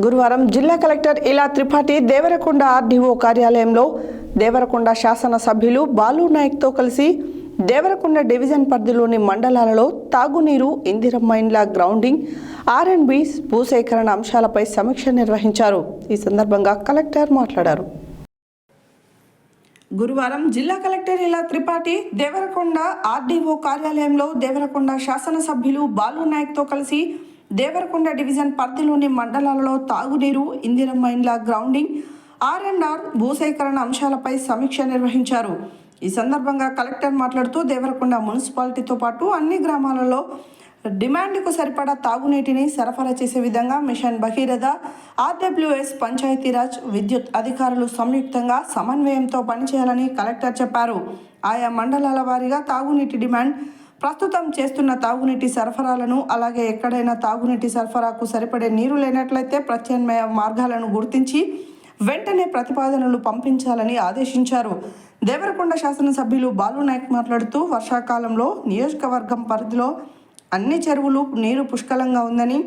గురువారం జిల్లా కలెక్టర్ ఇలా త్రిపాఠి దేవరకొండ ఆర్డీఓ కార్యాలయంలో దేవరకొండ శాసన సభ్యులు బాలు నాయక్తో కలిసి దేవరకొండ డివిజన్ పరిధిలోని మండలాలలో తాగునీరు ఇందిరమ్మ ఇండ్ల గ్రౌండింగ్ ఆర్ అండ్ బి భూసేకరణ అంశాలపై సమీక్ష నిర్వహించారు. ఈ సందర్భంగా కలెక్టర్ మాట్లాడారు. గురువారం జిల్లా కలెక్టర్ ఇలా త్రిపాఠి దేవరకొండ ఆర్డీఓ కార్యాలయంలో దేవరకొండ శాసనసభ్యులు బాలు నాయక్తో కలిసి దేవరకొండ డివిజన్ పరిధిలోని మండలాలలో తాగునీరు ఇందిరం మైన్ల గ్రౌండింగ్ ఆర్ అండ్ ఆర్ భూసేకరణ అంశాలపై సమీక్ష నిర్వహించారు. ఈ సందర్భంగా కలెక్టర్ మాట్లాడుతూ దేవరకొండ మున్సిపాలిటీతో పాటు అన్ని గ్రామాలలో డిమాండ్కు సరిపడా తాగునీటిని సరఫరా చేసే విధంగా మిషన్ భగీరథ ఆర్డబ్ల్యూఎస్ పంచాయతీరాజ్ విద్యుత్ అధికారులు సంయుక్తంగా సమన్వయంతో పనిచేయాలని కలెక్టర్ చెప్పారు. ఆయా మండలాల వారీగా తాగునీటి డిమాండ్ ప్రస్తుతం చేస్తున్న తాగునీటి సరఫరాలను అలాగే ఎక్కడైనా తాగునీటి సరఫరాకు సరిపడే నీరు లేనట్లయితే ప్రత్యామ్నాయ మార్గాలను గుర్తించి వెంటనే ప్రతిపాదనలు పంపించాలని ఆదేశించారు. దేవరకొండ శాసనసభ్యులు బాలు నాయక్ మాట్లాడుతూ వర్షాకాలంలో నియోజకవర్గం పరిధిలో అన్ని చెరువులు నీరు పుష్కలంగా ఉందని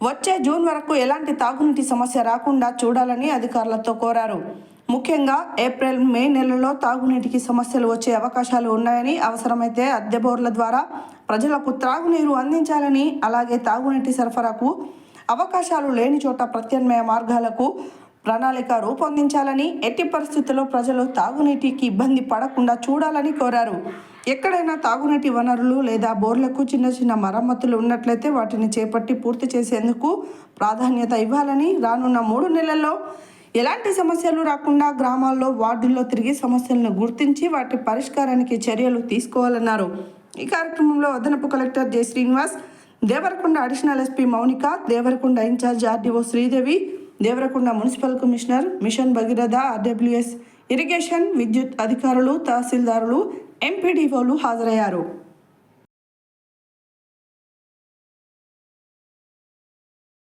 వచ్చే జూన్ వరకు ఎలాంటి తాగునీటి సమస్య రాకుండా చూడాలని అధికారులతో కోరారు. ముఖ్యంగా ఏప్రిల్ మే నెలలో తాగునీటికి సమస్యలు వచ్చే అవకాశాలు ఉన్నాయని అవసరమైతే అద్దె బోర్ల ద్వారా ప్రజలకు త్రాగునీరు అందించాలని అలాగే తాగునీటి సరఫరాకు అవకాశాలు లేని చోట ప్రత్యామ్నాయ మార్గాలకు ప్రణాళిక రూపొందించాలని ఎట్టి పరిస్థితుల్లో ప్రజలు తాగునీటికి ఇబ్బంది పడకుండా చూడాలని కోరారు. ఎక్కడైనా తాగునీటి వనరులు లేదా బోర్లకు చిన్న చిన్న మరమ్మతులు ఉన్నట్లయితే వాటిని చేపట్టి పూర్తి చేసేందుకు ప్రాధాన్యత ఇవ్వాలని రానున్న మూడు నెలల్లో ఎలాంటి సమస్యలు రాకుండా గ్రామాల్లో వార్డుల్లో తిరిగి సమస్యలను గుర్తించి వాటి పరిష్కారానికి చర్యలు తీసుకోవాలన్నారు. ఈ కార్యక్రమంలో అదనపు collector J. Srinivas Devarakonda additional SP Mounika Devarakonda incharge RDO Sridevi Devarakonda municipal commissioner mission Bhagiratha RWS irrigation విద్యుత్ అధికారులు తహసీల్దారులు ఎంపీడీఓలు హాజరయ్యారు.